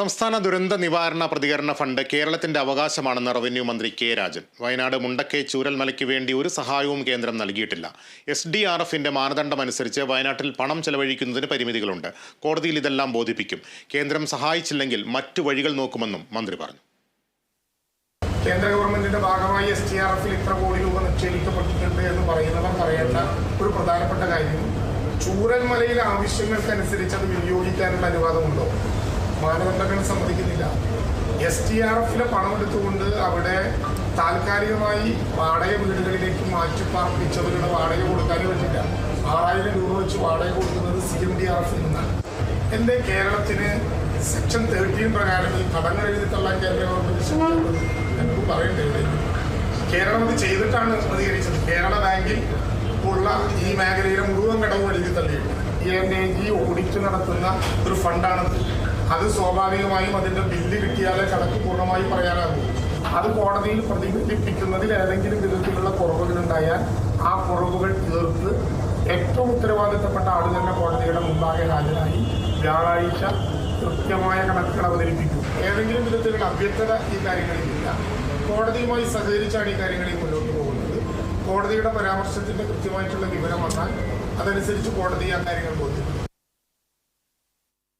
സംസ്ഥാന ദുരന്ത നിവാരണ പ്രതികരണ ഫണ്ട് കേരളത്തിന്റെ അവകാശമാണെന്ന് റവന്യൂ മന്ത്രി കെ രാജൻ. വയനാട് മുണ്ടക്കൈ ചൂരൽമലയ്ക്ക് വേണ്ടി ഒരു സഹായവും കേന്ദ്രം നൽകിയിട്ടില്ല. എസ് ഡി ആർ എഫിന്റെ മാനദണ്ഡമനുസരിച്ച് വയനാട്ടിൽ പണം ചെലവഴിക്കുന്നതിന് പരിമിതികളുണ്ട്. കോടതിയിൽ ഇതെല്ലാം ബോധിപ്പിക്കും. കേന്ദ്രം സഹായിച്ചില്ലെങ്കിൽ മറ്റു വഴികൾ നോക്കുമെന്നും മന്ത്രി പറഞ്ഞു. കേന്ദ്ര ഗവൺമെന്റിന്റെ ഭാഗമായി എസ് ഡി ആർ എഫിൽ ഇത്ര കോടി രൂപ നിക്ഷേപിക്കപ്പെട്ടിട്ടുണ്ട് എന്ന് പറയുന്നവർ പറയേണ്ട ഒരു പ്രധാനപ്പെട്ട കാര്യം ചൂരൽമലയിലെ ആവശ്യങ്ങൾക്കനുസരിച്ച് അത് വിനിയോഗിക്കാനുള്ള അനുവാദമുണ്ടോ? മാനദണ്ഡങ്ങൾ സമ്മതിക്കുന്നില്ല. എസ് ടി ആർ എഫിലെ പണമെടുത്തുകൊണ്ട് അവിടെ താൽക്കാലികമായി വാടക വീടുകളിലേക്ക് മാറ്റി പാർപ്പിച്ചവരുടെ വാടക കൊടുക്കാനും പറ്റില്ല. ആറായിരം രൂപ വെച്ച് വാടക കൊടുക്കുന്നത് സി എം ഡി ആർ എഫിൽ നിന്നാണ്. എന്റെ കേരളത്തിന് സെക്ഷൻ തേർട്ടീൻ പ്രകാരം ഈ കടങ്ങൾ എഴുതി കേന്ദ്ര ഗവൺമെന്റ് ശ്രമിക്കുന്നത് എനിക്ക് പറയേണ്ടത് കേരളം അത് ചെയ്തിട്ടാണ് പ്രതികരിച്ചത്. കേരള ബാങ്കിൽ ഉള്ള ഈ മേഖലയിലെ മുഴുവൻ കടവും എഴുതി തള്ളിയിട്ടുണ്ട്. ഈ എൻ എ ജി ഓഡിറ്റ് നടത്തുന്ന ഒരു ഫണ്ടാണത്. അത് സ്വാഭാവികമായും അതിന്റെ ബില്ല് കിട്ടിയാലേ കണക്ക് പൂർണമായി പറയാനാകൂ അത് കോടതിയിൽ പ്രതിഫലിപ്പിക്കുന്നതിൽ ഏതെങ്കിലും വിധത്തിലുള്ള കുറവുകൾ ഉണ്ടായാൽ ആ കുറവുകൾ തീർത്ത് ഏറ്റവും ഉത്തരവാദിത്തപ്പെട്ട ആൾ തന്നെ കോടതിയുടെ മുമ്പാകെ ഹാജരായി വ്യാഴാഴ്ച കൃത്യമായ കണക്കുകൾ അവതരിപ്പിക്കും. ഏതെങ്കിലും വിധത്തിലുള്ള അഭ്യർത്ഥന ഈ കാര്യങ്ങളിലില്ല കോടതിയുമായി സഹകരിച്ചാണ് ഈ കാര്യങ്ങളിൽ മുന്നോട്ട് പോകുന്നത്. കോടതിയുടെ പരാമർശത്തിന്റെ കൃത്യമായിട്ടുള്ള വിവരം വന്നാൽ അതനുസരിച്ച് കോടതി ആ കാര്യങ്ങൾ ബോധ്യപ്പെടും